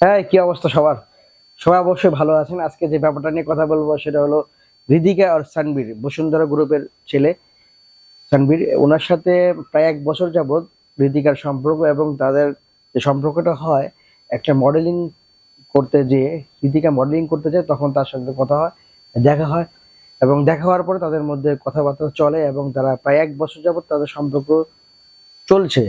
হ্যাঁ কি অবস্থা সবার? সবাই অবশ্যই ভালো আছেন। আজকে যে ব্যাপারটা নিয়ে কথা বলব সেটা হলো হৃদিকা আর সানবীর, বসুন্ধরা গ্রুপের ছেলে সানবীর। ওনার সাথে প্রায় এক বছর যাবৎ হৃদিকার সম্পর্ক এবং তাদের যে সম্পর্কটা হয়, একটা মডেলিং করতে যেয়ে হৃদিকা মডেলিং করতে যায় তখন তার সাথে কথা হয়, দেখা হয় এবং দেখা হওয়ার পরে তাদের মধ্যে কথাবার্তা চলে এবং তারা প্রায় এক বছর যাবৎ তাদের সম্পর্ক চলছে।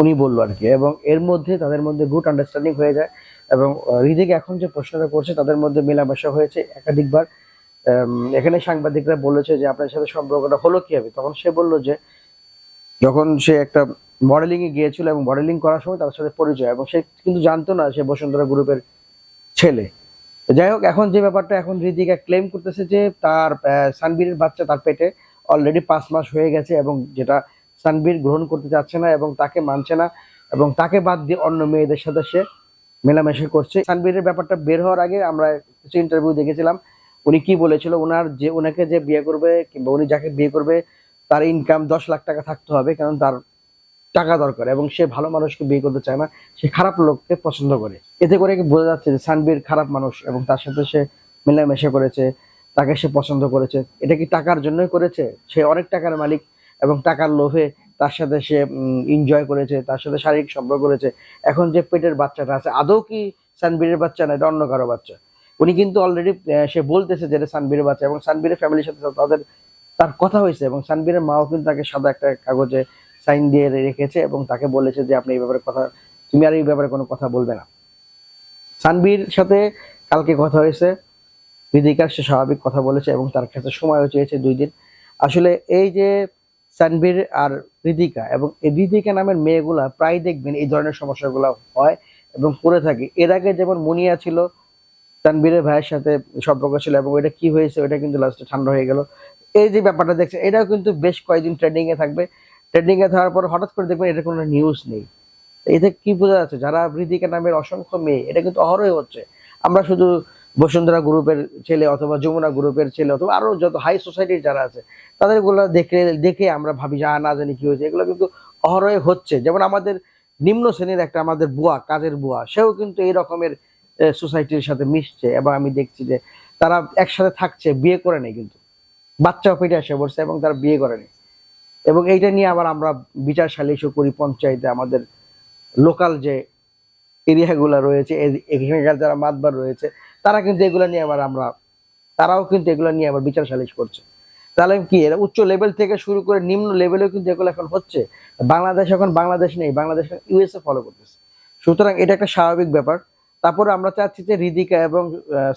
উনি বলল আর কি। এবং এর মধ্যে তাদের মধ্যে গুড আন্ডারস্ট্যান্ডিং হয়ে যায় এবং হৃদিক এখন যে প্রশ্নটা করছে তাদের মধ্যে মেলামেশা হয়েছে একাধিকবার। এখানে সাংবাদিকরা বলেছে যে আপনার সাথে সম্পর্কটা হলো কীভাবে? তখন সে বলল যে, যখন সে একটা মডেলিং এ গিয়েছিল এবং মডেলিং করার সময় তার সাথে পরিচয় এবং সে কিন্তু জানতো না সে বসুন্ধরা গ্রুপের ছেলে। যাই হোক, এখন যে ব্যাপারটা এখন হৃদিকা ক্লেম করতেছে যে তার সানবীরের বাচ্চা তার পেটে অলরেডি পাঁচ মাস হয়ে গেছে এবং যেটা সানবীর গ্রহণ করতে চাচ্ছে না এবং তাকে মানছে না এবং তাকে বাদ দিয়ে অন্য মেয়েদের সাথে সে মেলামেশা করছে। সানবীরের ব্যাপারটা বের হওয়ার আগে আমরা কিছু ইন্টারভিউ দেখেছিলাম। উনি কি বলেছিল? ওনার যে ওনাকে যে বিয়ে করবে কিংবা উনি যাকে বিয়ে করবে, তার ইনকাম দশ লাখ টাকা থাকতে হবে, কারণ তার টাকা দরকার এবং সে ভালো মানুষকে বিয়ে করতে চায় না, সে খারাপ লোককে পছন্দ করে। এতে করে বোঝা যাচ্ছে যে সানবীর খারাপ মানুষ এবং তার সাথে সে মেলামেশা করেছে, তাকে সে পছন্দ করেছে। এটা কি টাকার জন্যই করেছে? সে অনেক টাকার মালিক এবং টাকার লোভে তার সাথে সে এনজয় করেছে, তার সাথে শারীরিক সম্পর্ক করেছে। এখন যে পেটের বাচ্চাটা আছে, আদৌ কি সানবীরের বাচ্চা না, এটা অন্য কারও বাচ্চা। উনি কিন্তু অলরেডি সে বলতেছে যে এটা সানবীরের বাচ্চা এবং সানবীরের ফ্যামিলির সাথে তাদের তার কথা হয়েছে এবং সানবীরের মাও কিন্তু তাকে সাদা একটা কাগজে সাইন দিয়ে রেখেছে এবং তাকে বলেছে যে আপনি এই ব্যাপারে কথা তুমি আর এই ব্যাপারে কোনো কথা বলবে না। সানবীর সাথে কালকে কথা হয়েছে হৃদিকার সে স্বাভাবিক কথা বলেছে এবং তার কাছে সময়ও চেয়েছে দুই দিন। আসলে এই যে সানবীর আর হৃদিকা এবং এই হৃদিকা নামের মেয়েগুলা প্রায় দেখবেন এই ধরনের সমস্যাগুলো হয় এবং করে থাকে। এর আগে যেমন মুনিয়া ছিল তানবীরের ভাইয়ের সাথে সম্পর্ক ছিল এবং ওইটা কি হয়েছে ওইটা কিন্তু লাস্টে ঠান্ডা হয়ে গেল। এই যে ব্যাপারটা দেখছে এটাও কিন্তু বেশ কয়েকদিন ট্রেন্ডিং এ থাকবে। ট্রেন্ডিং এ থাকার পর হঠাৎ করে দেখবেন এটা কোনো নিউজ নেই। এতে কি বোঝা যাচ্ছে, যারা হৃদিকা নামের অসংখ্য মেয়ে, এটা কিন্তু অহরই হচ্ছে। আমরা শুধু বসুন্ধরা গ্রুপের ছেলে অথবা যমুনা গ্রুপের ছেলে অথবা আরও যত হাই সোসাইটির যারা আছে তাদেরগুলো দেখে দেখে আমরা ভাবি যা না জানি কি হয়েছে। এগুলো কিন্তু অহরই হচ্ছে। যেমন আমাদের নিম্ন শ্রেণির একটা আমাদের বুয়া, কাজের বুয়া, সেও কিন্তু এই রকমের সোসাইটির সাথে মিশছে। এবং আমি দেখছি যে তারা একসাথে থাকছে, বিয়ে করে নেই কিন্তু। বাচ্চা পেটে এসে পড়ছে এবং তারা বিয়ে করেনি এবং এইটা নিয়ে আবার আমরা বিচার সালিশও করি পঞ্চায়েতে আমাদের লোকাল যে এরিয়াগুলো রয়েছে এখানকার যারা মাতবার রয়েছে, তারা কিন্তু এগুলো নিয়ে আবার আমরা, তারাও কিন্তু এগুলো নিয়ে আবার বিচার সালিশ করছে। তাহলে কি, এরা উচ্চ লেভেল থেকে শুরু করে নিম্ন লেভেলেও কিন্তু এগুলো এখন হচ্ছে। বাংলাদেশ এখন বাংলাদেশ নেই, বাংলাদেশ ইউএসএ ফলো করতেছে। সুতরাং এটা একটা স্বাভাবিক ব্যাপার। তারপরে আমরা চাচ্ছি যে হৃদিকা এবং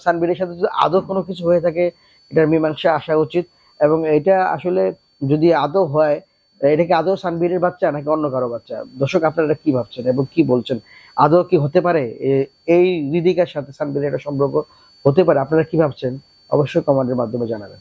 সানবীরের সাথে যদি আদৌ কোনো কিছু হয়ে থাকে, এটার মীমাংসা আসা উচিত। এবং এটা আসলে যদি আদৌ হয় এটা কি আদৌ সানবীরের বাচ্চা নাকি অন্য কারও বাচ্চা? দর্শক, আপনারা কি ভাবছেন এবং কি বলছেন? আদৌ কি হতে পারে? এই হৃদিকার সাথে সানবীরের একটা সম্পর্ক হতে পারে, আপনারা কি ভাবছেন? অবশ্যই কমেন্টের মাধ্যমে জানাবেন।